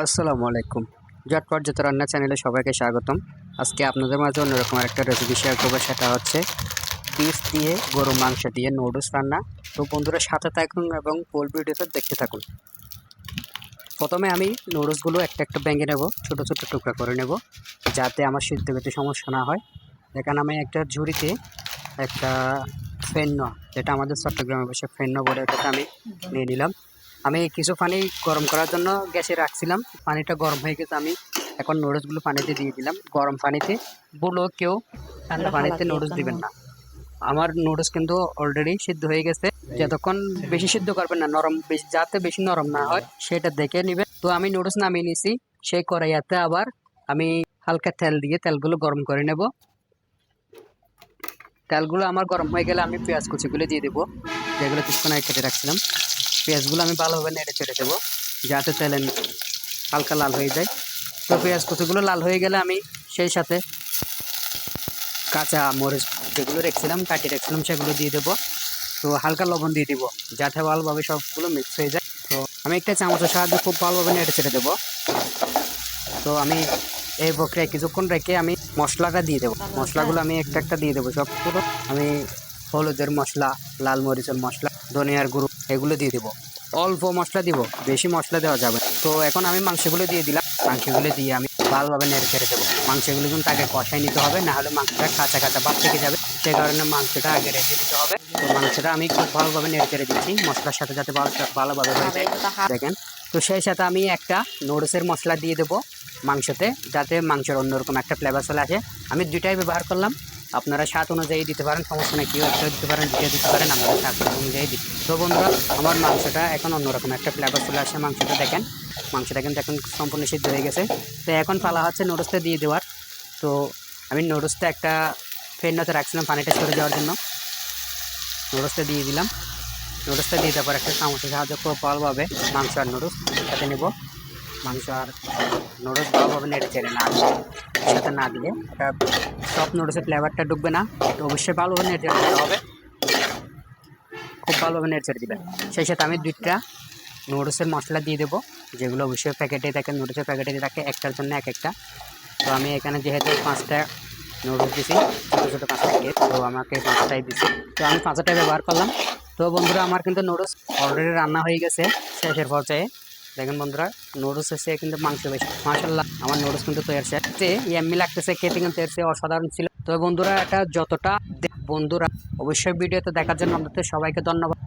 আসসালামু আলাইকুম। জটপট যত রান্না চ্যানেলে সবাইকে স্বাগতম। আজকে আপনাদের মাঝে অন্যরকম একটা রেসিপি শেয়ার করব, সেটা হচ্ছে বিফ দিয়ে গরু মাংস দিয়ে নুডলস রান্না। তো বন্ধুরা, সাথে থাকুন এবং ফুল ভিডিওতে দেখতে থাকুন। প্রথমে আমি নুডলসগুলো একটা একটা ভেঙে নেব, ছোট ছোট টুকরা করে নেব, যাতে আমার সিদ্ধ করতে সমস্যা না হয়। এখানে আমি একটা ঝুড়িতে একটা ফেন্ন, যেটা আমাদের চট্টগ্রামে বসে ফেন্ন বলে ওটাকে আমি নিয়ে নিলাম। আমি কিছু পানি গরম করার জন্য গ্যাসে রাখছিলাম। পানিটা গরম হয়ে গেছে আমি এখন নুডলসগুলো পানিতে দিয়ে দিলাম। গরম পানিতে বলো কেউ ঠান্ডা পানিতে নুডলস দিবেন না। আমার নুডলস কিন্তু অলরেডি সিদ্ধ হয়ে গেছে। যতক্ষণ বেশি সিদ্ধ করবেন না নরম বেশি যাতে বেশি নরম না হয় সেটা দেখে নেবেন। তো আমি নুডলস নামিয়ে নিছি। সেই কড়াইয়াতে আবার আমি হালকা তেল দিয়ে তেলগুলো গরম করে নেব। তেলগুলো আমার গরম হয়ে গেলে আমি পেঁয়াজ কুচিগুলো দিয়ে দেবো যেগুলো কিছুক্ষণ আগে কেটে রাখছিলাম। পেঁয়াজগুলো আমি ভালোভাবে নেড়ে চেড়ে দেবো, যাতে তেলে হালকা লাল হয়ে যায়। তো পেঁয়াজ কুচিগুলো লাল হয়ে গেলে আমি সেই সাথে কাঁচা মরিচ যেগুলো রেখেছিলাম কাটিয়ে রেখেছিলাম, সেগুলো দিয়ে দেবো। তো হালকা লবণ দিয়ে দিব, যাতে ভালোভাবে সবগুলো মিক্স হয়ে যায়। তো আমি একটা চামচের সাহায্যে খুব ভালোভাবে নেড়ে চেড়ে দেবো। তো আমি এই প্রক্রিয়ায় কিছুক্ষণ রেখে আমি মশলাটা দিয়ে দেবো। মশলাগুলো আমি একটা একটা দিয়ে দেবো সবগুলো। আমি হলুদের মশলা, লাল মরিচের মশলা ধনিয়ার গুঁড়ো, এগুলো দিয়ে দিব। অল্প মশলা দিব, বেশি মশলা দেওয়া যাবে। তো এখন আমি মাংসগুলো দিয়ে দিলাম। মাংসগুলো দিয়ে আমি ভালোভাবে নেড়ে চেড়ে দেবো। মাংসগুলো কিন্তু আগে কষাই নিতে হবে না হলে মাংসটা কাঁচা কাঁচা ভাব থেকে যাবে। সেই কারণে মাংসটা আগে রেখে দিতে হবে। তো মাংসটা আমি খুব ভালোভাবে নেড়ে চেড়ে দিচ্ছি। মশলার সাথে যাতে ভালো ভালোভাবে হয়ে যায়। দেখেন, তো সেই সাথে আমি একটা নুডলসের মশলা দিয়ে দেবো মাংসতে, যাতে মাংসের অন্যরকম একটা ফ্লেভার চলে আসে। আমি দুইটাই ব্যবহার করলাম। আপনারা স্বাদ অনুযায়ী দিতে পারেন, সমস্যা নেই, কেউ একটা দিতে পারেন দুটো দিতে পারেন, আমরা স্বাদ অনুযায়ী দিই তো বন্ধুরা, আমার মাংসটা এখন অন্যরকম, একটা ফ্লেভার চলে আসে মাংসটা, দেখেন। মাংসটা কিন্তু এখন সম্পূর্ণ সিদ্ধ হয়ে গেছে। তো এখন পালা হচ্ছে নুডলসটা দিয়ে দেওয়ার। তো আমি নুডলসটা একটা ফেন্নাতে রাখছিলাম পানিটা সরে যাওয়ার জন্য। নুডলসটা দিয়ে দিলাম। নুডলসটা দিয়ে দেওয়ার একটা চামচের সাহায্য খুব ভালোভাবে মাংস আর নুডলস সাথে নেব। মাংস আর নুডলস ভালোভাবে নেড়ে চেড়ে না সাথে না দিয়ে এটা সব নুডলসের ফ্লেভারটা ঢুকবে না। তো অবশ্যই ভালোভাবে নেড়ে চেড়ে দিতে হবে। খুব ভালোভাবে নেড়ে চেড়ে দিবেন। সেই সাথে আমি দুইটা নুডলসের মশলা দিয়ে দেবো, যেগুলো অবশ্যই প্যাকেটে থাকে নুডলসের প্যাকেটে থাকে, একটার জন্য এক একটা। তো আমি এখানে যেহেতু পাঁচটা নুডলস দিছি, ছোটো ছোটো পাঁচটা কেক তো আমাকে পাঁচটাই দিছি। তো আমি পাঁচটাই ব্যবহার করলাম। তো বন্ধুরা, আমার কিন্তু নুডলস অলরেডি রান্না হয়ে গেছে শেষের পর্যায়ে। দেখেন বন্ধুরা নুডলস এসে কিন্তু মাংস বেশি মাসাল্লাহ আমার নুডলস কিন্তু তৈরি হচ্ছে এমনি লাগতেছে কেটে কিন্তু এসে অসাধারণ ছিল। তবে বন্ধুরা, এটা যতটা বন্ধুরা, অবশ্যই ভিডিওতে দেখার জন্য আপনাদের সবাইকে ধন্যবাদ।